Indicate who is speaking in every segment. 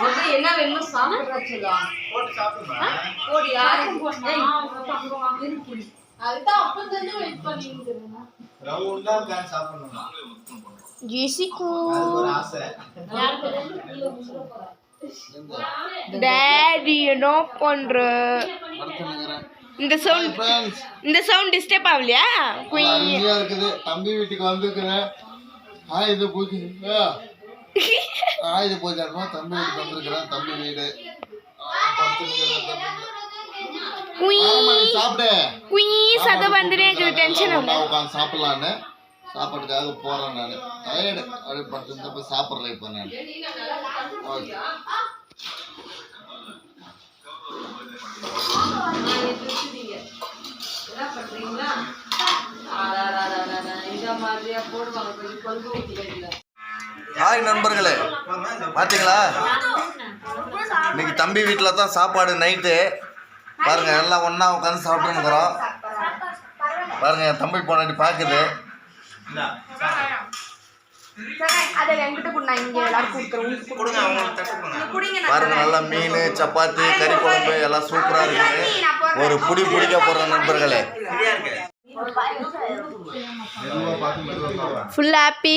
Speaker 1: முதல்ல என்ன வேணுமோ சாப்பிடுறா செல்லம்.
Speaker 2: போட்டு சாப்பிடுமா?
Speaker 1: போடி, யாரு? ஏய்,
Speaker 3: அதுதான் அப்பத்துல வெயிட் பண்ணிட்டு இருக்கேன்
Speaker 2: ரவுண்டா பிளான் சாப்பிடணுமா?
Speaker 4: ஜெசிகோ
Speaker 2: அது ஒரு ஆசை.
Speaker 4: டேடி என்ன பண்ற? இந்த சவுண்ட் இந்த சவுண்ட் டிஸ்டர்ப் ஆகலையா? குய்
Speaker 2: அருமையா இருக்குது. தம்பி வீட்டுக்கு வந்திருக்கிறேன். ஆயுத பூஜை. ஆயுத பூஜை தம்பி வீட்டுக்கு வந்திருக்கிறேன் தம்பி வீடு சாப்பிடு
Speaker 4: சத வந்துட்டே இருக்குது டென்ஷன்
Speaker 2: உட்காந்து சாப்பிடலான்னு சாப்பாட்டுக்காக போறேன் நான் டயர்டு படுத்து போய் சாப்பிட்றேன் இப்போ நான் ஓகே
Speaker 1: பண்றீங்களா? மாதிரியா போடுவாங்க.
Speaker 2: ஹாய் நண்பர்களே. பார்த்தீங்களா இன்னைக்கு தம்பி வீட்டில் தான் சாப்பாடு நைட்டு. பாருங்க எல்லாம் ஒன்றா உட்காந்து சாப்பிட்டுருக்குறோம் பாருங்க என் தம்பி பொண்ணாடி பார்க்குது
Speaker 4: அதை என்கிட்ட கொடுங்க இங்க எல்லாரும் கொடுக்குறோம்
Speaker 2: பாருங்க நல்லா மீன் சப்பாத்தி கறி குழம்பு எல்லாம் சூப்பராக இருக்குது. ஒரு புடி பிடிக்க போகிற நண்பர்களே.
Speaker 4: ஃபுல் ஹாப்பி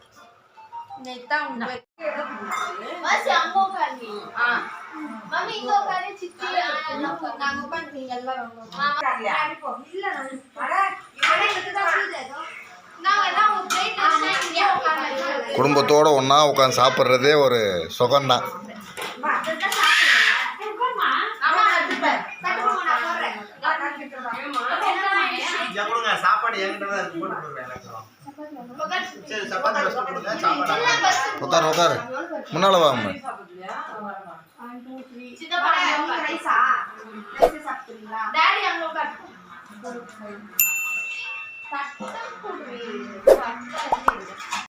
Speaker 3: அங்க மம்மி இங்க சித்தி. நாங்க நாங்க எல்லாம் பிளேட் இங்கே உட்காந்து
Speaker 2: குடும்பத்தோடு ஒன்றா உட்காந்து சாப்பிட்றதே ஒரு சுகம்தான்.
Speaker 5: சாப்பாடு என்கிட்ட தான் போட்டு கொடுக்குறேன் எனக்கு. சரி சப்பாத்தி ஃபஸ்ட் கொடுங்க. சாப்பாடு
Speaker 2: உட்காரு உட்காரு முன்னால வாங்க
Speaker 3: டாடி அங்க உட்காரு தட்டம் போடுறீங்க.